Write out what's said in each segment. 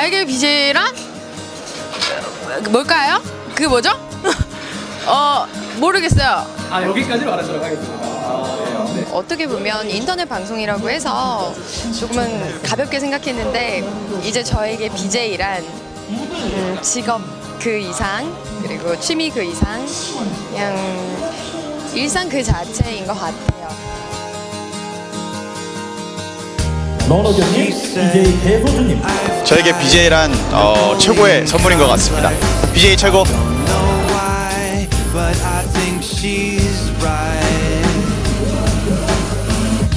나에게 BJ란 뭘까요? 그 뭐죠? 어 모르겠어요. 아 여기까지 말하도록 하겠습니다. 어떻게 보면 인터넷 방송이라고 해서 조금은 가볍게 생각했는데 이제 저에게 BJ란 음, 직업 그 이상 그리고 취미 그 이상 그냥 일상 그 자체인 것 같아요. 러너경님 DJ 배소주님 저에게 BJ란 어, 최고의 선물인 것 같습니다. BJ 최고. know why, but I think she's right.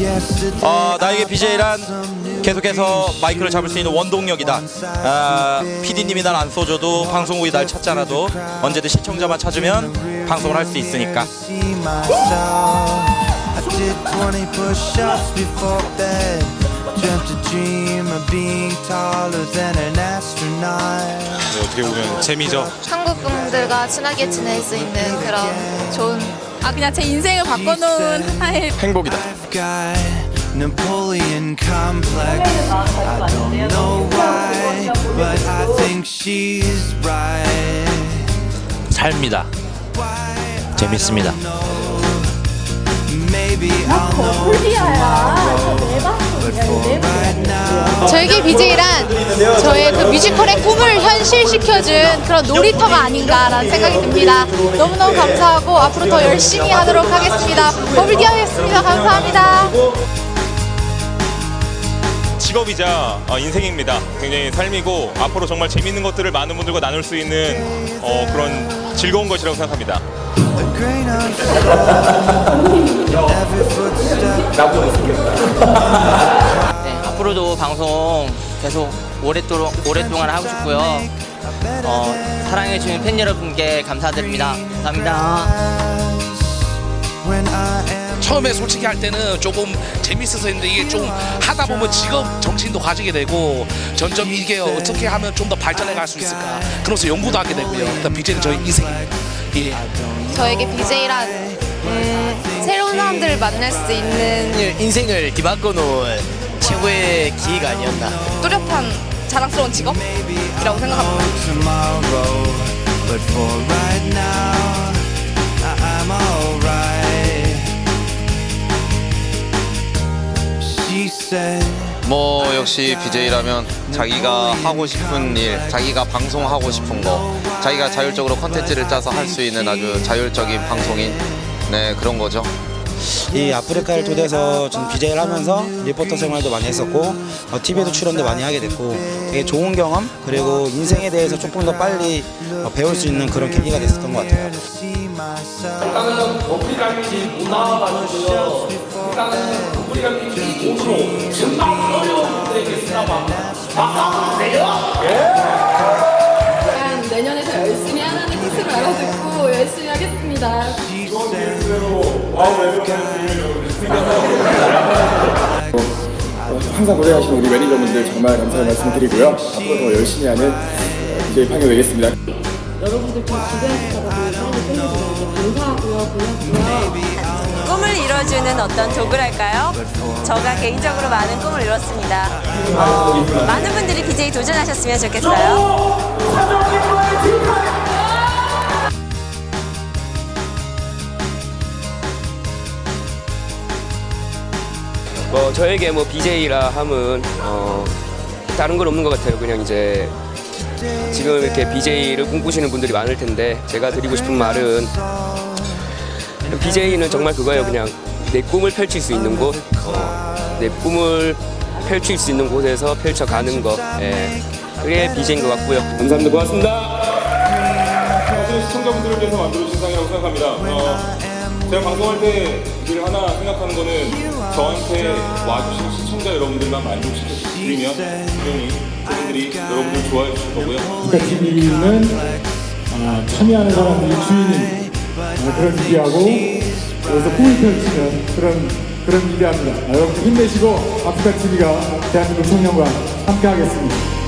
Yesterday, 어, 나에게 BJ란 계속해서 마이크를 잡을 수 있는 원동력이다. 아, PD님이 날 안 써줘도 방송국이 날 찾지 않아도 언제든 시청자만 찾으면 방송을 할 수 있으니까. See myself. I did 20 push-ups before bed. Dreamt a dream of being taller than an astronaut. 어떻게 보면 재미죠. 한국 분들과 친하게 지낼 수 있는 그런 좋은 아 그냥 제 인생을 바꿔놓은 하나의 행복이다. I've got Napoleon complex. I don't know why, but I think she's right. 삶이다. 재밌습니다. Maybe I'll know tomorrow, 저에게 BJ란 저의 그 뮤지컬의 꿈을 현실시켜준 그런 놀이터가 아닌가라는 생각이 듭니다. 너무너무 감사하고 앞으로 더 열심히 하도록 하겠습니다. 버블디아였습니다. 감사합니다. 직업이자 어, 인생입니다. 굉장히 삶이고 앞으로 정말 재밌는 것들을 많은 분들과 나눌 수 있는 어, 그런 즐거운 것이라고 생각합니다. Footstep. 앞으로도 방송 계속 오랫도록 오랫동안 하고 싶고요. 어, 사랑해주신 팬 여러분께 감사드립니다. 감사합니다. 처음에 솔직히 할 때는 조금 재밌어서 했는데 이게 좀 하다 보면 직업 정신도 가지게 되고 점점 이게 어떻게 하면 좀 더 발전해 갈 수 있을까 그러면서 연구도 하게 되고요. 일단 BJ는 저희 인생입니다. 예. 저에게 BJ란 음, 새로운 사람들을 만날 수 있는 인생을 뒤바꿔 놓은 최고의 기회가 아니었나. 뚜렷한 자랑스러운 직업이라고 생각합니다. tomorrow, but for right now, 뭐 역시 BJ라면 자기가 하고 싶은 일, 자기가 방송하고 싶은 거, 자기가 자율적으로 컨텐츠를 짜서 할 수 있는 아주 자율적인 방송인 네 그런 거죠. 이 아프리카를 토대해서 전 BJ를 하면서 리포터 생활도 많이 했었고 어, TV에도 출연도 많이 하게 됐고 되게 좋은 경험 그리고 인생에 대해서 조금 더 빨리 어, 배울 수 있는 그런 계기가 됐었던 것 같아요. 일단은 버블리감이 못 나와가지고요. 일단은 버블리감이 오늘로 정말 어려운 무대겠습니다만 내년에 더 열심히 하라는 뜻을 알아듣고 열심히 하겠습니다. 항상 고생하시는 우리 매니저분들 정말 감사의 말씀을 드리고요. 앞으로 더 열심히 하는 DJ 판이 되겠습니다. 꿈을 이뤄주는 어떤 도구랄까요? 저가 개인적으로 많은 꿈을 이뤘습니다. 어, 많은 분들이 BJ 도전하셨으면 좋겠어요. 뭐 저에게 뭐 BJ라 함은 어, 다른 건 없는 것 같아요. 그냥 이제 지금 이렇게 BJ를 꿈꾸시는 분들이 많을 텐데 제가 드리고 싶은 말은 BJ는 정말 그거예요. 그냥 내 꿈을 펼칠 수 있는 곳, 어, 내 꿈을 펼칠 수 있는 곳에서 펼쳐가는 거. 예. 그게 BJ인 것 같고요. 감사합니다. 고맙습니다. 사실 시청자분들을 위해서 만들어주신 상이라고 생각합니다. 어, 제가 방송할 때 늘 하나 생각하는 거는 저한테 와주신 시청자 여러분들만 만족시켜드리면 분명히 그분들이 여러분들 좋아해 주실 거고요. TV는 아, 참여하는 사람들이 주인인 아, 그런 기대하고 그래서 꿈을 펼치는 그런 그런 기대합니다. 아, 여러분 힘내시고 아프리카 TV가 대한민국 청년과 함께하겠습니다.